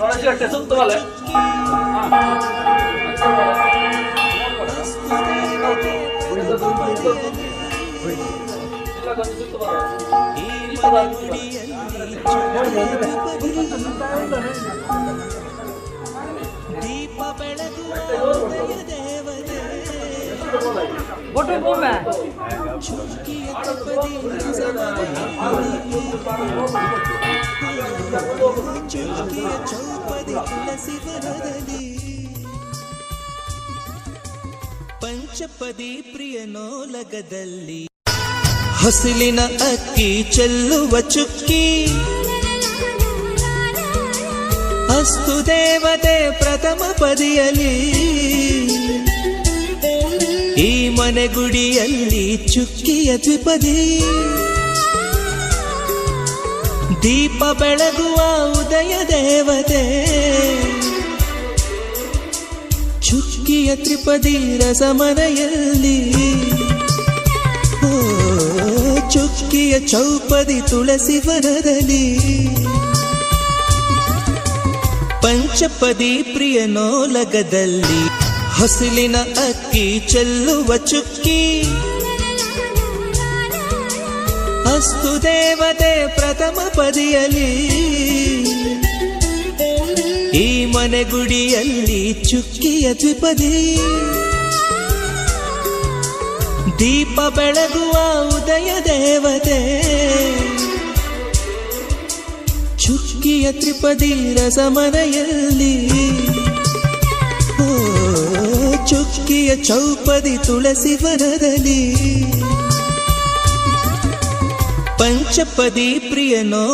ಹೊರಗಟ್ಟೆ ಸುತ್ತ ಬಲೆ ಒಟ್ಟು ಭೂಮಿ ಪಂಚಪದಿ ಪ್ರಿಯನೋಲಗದಲ್ಲಿ ಹಸಿಲಿನ ಅಕ್ಕಿ ಚೆಲ್ಲುವ ಚುಕ್ಕಿ. ಅಸ್ತು ದೇವತೆ ಪ್ರಥಮ ಪದಿಯಲಿ ಈ ಮನೆಗುಡಿಯಲ್ಲಿ ಚುಕ್ಕಿಯ ದ್ವಿಪದಿ ದೀಪ ಬೆಳಗುವ ಉದಯ ದೇವತೆ. ಚುಕ್ಕಿಯ ತ್ರಿಪದಿ ರಸಮನೆಯಲ್ಲಿ. ಓ, ಚುಕ್ಕಿಯ ಚೌಪದಿ ತುಳಸಿ ವನದಲ್ಲಿ. ಪಂಚಪದಿ ಪ್ರಿಯನೋಲಗದಲ್ಲಿ ಹಸಿಲಿನ ಅಕ್ಕಿ ಚೆಲ್ಲುವ ಚುಕ್ಕಿ. ಅಸ್ತು ದೇವತೆ ಪ್ರಥಮ ಪದಿಯಲಿ ಈ ಮನೆ ಗುಡಿಯಲ್ಲಿ ಚುಕ್ಕಿಯ ದ್ವಿಪದಿ. ದೀಪ ಬೆಳಗುವ ಉದಯ ದೇವತೆ. ಚುಕ್ಕಿಯ ತ್ರಿಪದಿ ರಸಮನೆಯಲ್ಲಿ. ಚುಕ್ಕಿಯ ಚೌಪದಿ ತುಳಸಿ ವನದಲ್ಲಿ. ಪಂಚಪದಿ ಪ್ರಿಯನೋ